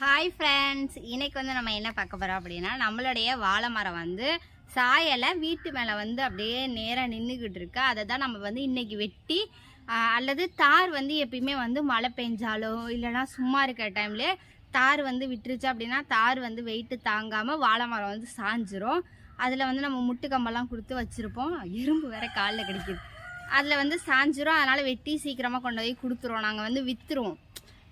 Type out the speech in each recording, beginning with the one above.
Hi friends இன்றைக்கி வந்து நம்ம என்ன பார்க்க போகிறோம் அப்படின்னா நம்மளுடைய வாழை மரம் வந்து சாயலை வீட்டு மேலே வந்து அப்படியே நேராக நின்றுக்கிட்டு இருக்கு. அதை தான் நம்ம வந்து இன்றைக்கி வெட்டி அல்லது தார் வந்து எப்பயுமே வந்து மழை பெஞ்சாலோ இல்லைன்னா சும்மா இருக்கிற டைம்லேயே தார் வந்து விட்டுருச்சு அப்படின்னா தார் வந்து வெயிட்டு தாங்காமல் வாழை மரம் வந்து சாஞ்சிரும். அதில் வந்து நம்ம முட்டு கம்பெல்லாம் கொடுத்து வச்சுருப்போம். இரும்பு வேற காலில் கிடைக்குது. அதில் வந்து சாஞ்சிரும். அதனால் வெட்டி சீக்கிரமாக கொண்டு போய் கொடுத்துருவோம். நாங்கள் வந்து விற்றுருவோம்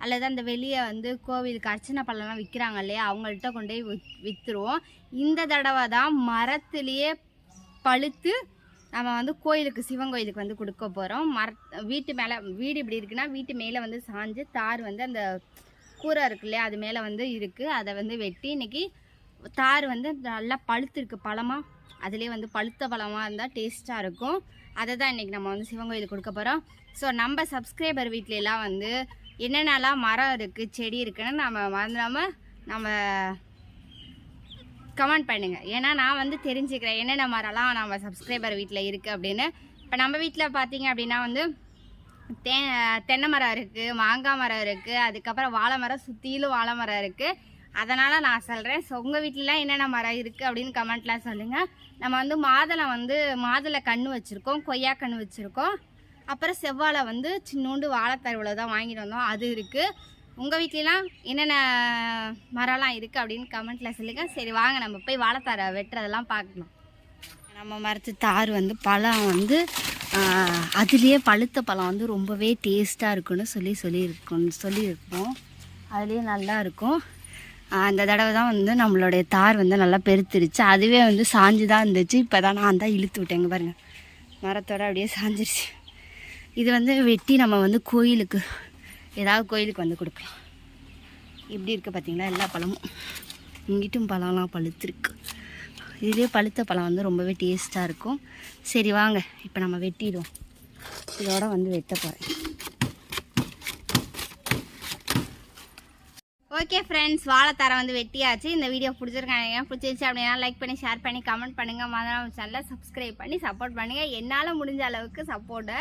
அல்லது அந்த வெளியே வந்து கோவிலுக்கு அர்ச்சனை பழம்லாம் விற்கிறாங்க இல்லையா அவங்கள்ட்ட கொண்டு போய் வித்- விற்றுருவோம் இந்த தடவை தான் மரத்துலேயே பழுத்து நம்ம வந்து கோயிலுக்கு சிவன் கோயிலுக்கு வந்து கொடுக்க போகிறோம் மர வீட்டு மேலே வீடு இப்படி இருக்குன்னா வீட்டு மேலே வந்து சாஞ்சு தார் வந்து அந்த கூரை இருக்கு இல்லையா அது மேலே வந்து இருக்குது அதை வந்து வெட்டி இன்றைக்கி தார் வந்து நல்லா பழுத்திருக்கு. பழமாக அதுலேயே வந்து பழுத்த பழமாக இருந்தால் டேஸ்ட்டாக இருக்கும். அதை தான் இன்றைக்கி நம்ம வந்து சிவன் கோயிலுக்கு கொடுக்க போகிறோம் ஸோ நம்ம சப்ஸ்கிரைபர் வீட்லலாம் வந்து என்னென்னலாம் மரம் இருக்குது செடி இருக்குன்னு நம்ம மறந்துடாமல் நம்ம கமெண்ட் பண்ணுங்கள் ஏன்னா நான் வந்து தெரிஞ்சுக்கிறேன் என்னென்ன மரம்லாம் நம்ம சப்ஸ்கிரைபர் வீட்டில் இருக்குது அப்படின்னு. இப்போ நம்ம வீட்டில் பார்த்தீங்க அப்படின்னா வந்து தே தென்னை மரம் இருக்குது மாங்காய் மரம் இருக்குது அதுக்கப்புறம் வாழை மரம் சுற்றிலும் வாழை மரம் இருக்குது அதனால் நான் சொல்கிறேன் ஸோ உங்கள் வீட்டிலலாம் என்னென்ன மரம் இருக்குது அப்படின்னு கமெண்ட்லாம் சொல்லுங்கள் நம்ம வந்து மாதுளை வந்து மாதுளை கன்று வச்சுருக்கோம் கொய்யா கன்று வச்சுருக்கோம். அப்புறம் செவ்வாழை வந்து சின்னோண்டு வாழைத்தருவில் தான் வாங்கிட்டு வந்தோம். அது இருக்குது உங்கள் வீட்லலாம் என்னென்ன மரம்லாம் இருக்குது அப்படின்னு கமெண்ட்டில் சொல்லுங்கள் சரி வாங்க நம்ம போய் வாழைத்தாரை வெட்டுறதெல்லாம் பார்க்கலாம் நம்ம மரத்து தார் வந்து பழம் வந்து அதுலேயே பழுத்த பழம் வந்து ரொம்பவே டேஸ்ட்டாக இருக்குன்னு சொல்லி சொல்லியிருக்கோம் சொல்லியிருக்கோம். அதுலேயே நல்லா இருக்கும். அந்த தடவை தான் வந்து நம்மளுடைய தார் வந்து நல்லா பெருத்துருச்சு. அதுவே வந்து சாஞ்சு தான் இருந்துச்சு. இப்போ தான் நான் தான் இழுத்து விட்டேங்க பாருங்கள் மரத்தோட அப்படியே சாஞ்சிருச்சு. இது வந்து வெட்டி நம்ம வந்து கோயிலுக்கு ஏதாவது கோயிலுக்கு வந்து கொடுக்கலாம். இப்படி இருக்குது பார்த்தீங்களா எல்லா பழமும். இங்கிட்டும் பழம்லாம் பழுத்திருக்கு. இதுலேயே பழுத்த பழம் வந்து ரொம்பவே டேஸ்ட்டாக இருக்கும். சரி வாங்க இப்போ நம்ம வெட்டிடுவோம். இதோட வந்து வெட்ட போகிறேன் ஓகே ஃப்ரெண்ட்ஸ் வாழைத்தாரை வந்து வெட்டியாச்சு. இந்த வீடியோ பிடிச்சிருக்காங்க பிடிச்சிருச்சு அப்படின்னா லைக் பண்ணி ஷேர் பண்ணி கமெண்ட் பண்ணுங்கள் மதம் சேனலில் சப்ஸ்கிரைப் பண்ணி சப்போர்ட் பண்ணுங்கள் என்னால் முடிஞ்ச அளவுக்கு சப்போர்ட்டை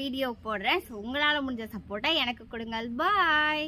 வீடியோ போடுறேன். ஸோ உங்களால் முடிஞ்ச சப்போர்ட்டை எனக்கு கொடுங்கள். பாய்